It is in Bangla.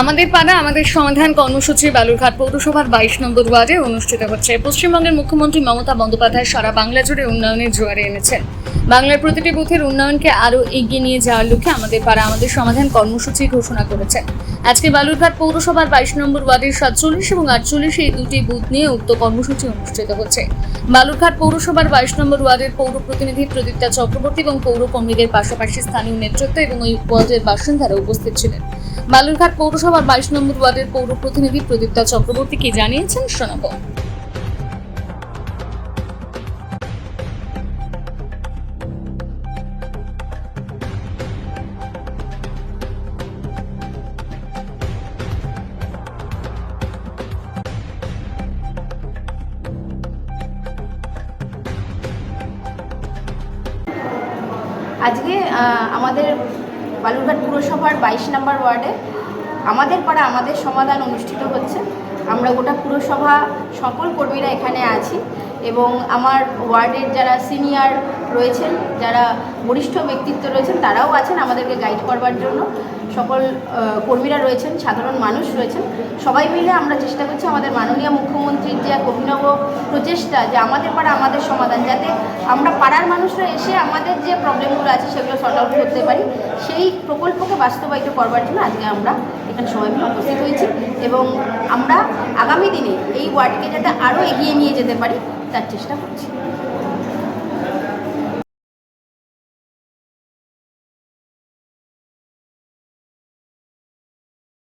আমাদের পাড়া, আমাদের সমাধান কর্মসূচি বালুরঘাট পৌরসভার বাইশ নম্বর ওয়ার্ডে অনুষ্ঠিত হচ্ছে। পশ্চিমবঙ্গের মুখ্যমন্ত্রী মমতা বন্দ্যোপাধ্যায় সারা বাংলা জুড়ে উন্নয়নের জোয়ারে এনেছেন। বাংলার প্রতিটি বুথের উন্নয়নকে আরও এগিয়ে নিয়ে যাওয়ার লক্ষ্যে আমাদের পাড়া, আমাদের সমাধান কর্মসূচি ঘোষণা করেছে আজকে বালুরঘাট পৌরসভার বাইশ নম্বর ওয়ার্ডের সাতচল্লিশ এবং আটচল্লিশ এই দুটি বুথ নিয়ে উক্ত কর্মসূচি অনুষ্ঠিত হচ্ছে। বালুরঘাট পৌরসভার বাইশ নম্বর ওয়ার্ডের পৌর প্রতিনিধি প্রদীপ্তা চক্রবর্তী এবং পৌর কর্মীদের পাশাপাশি স্থানীয় নেতৃত্ব এবং ওই ওয়ার্ডের বাসিন্দারা উপস্থিত ছিলেন। বালুরঘাট পৌরসভার বাইশ নম্বর ওয়ার্ডের পৌর প্রতিনিধি প্রদীপ্তা চক্রবর্তী কি জানিয়েছেন শোনাব। আজকে আমাদের বালুরঘাট পুরসভার বাইশ নম্বর ওয়ার্ডে আমাদের পাড়া আমাদের সমাধান অনুষ্ঠিত হচ্ছে। আমরা গোটা পুরসভা সকল কর্মীরা এখানে আছি এবং আমার ওয়ার্ডের যারা সিনিয়র রয়েছেন, যারা বরিষ্ঠ ব্যক্তিত্ব রয়েছেন, তারাও আছেন আমাদেরকে গাইড করবার জন্য। সকল কর্মীরা রয়েছেন, সাধারণ মানুষ রয়েছেন। সবাই মিলে আমরা চেষ্টা করছি আমাদের মাননীয় মুখ্যমন্ত্রীর যে এক অভিনব প্রচেষ্টা যে আমাদের পাড়া আমাদের সমাধান আমরা পাড়ার মানুষরা এসে আমাদের যে প্রবলেমগুলো আছে সেগুলো সর্ট আউট করতে পারি। সেই প্রকল্পকে বাস্তবায়িত করবার জন্য আজকে আমরা এখানে সবাই মিলে উপস্থিত হয়েছি এবং আমরা আগামী দিনে এই ওয়ার্ডকে যাতে আরও এগিয়ে নিয়ে যেতে পারি, তার চেষ্টা করছি।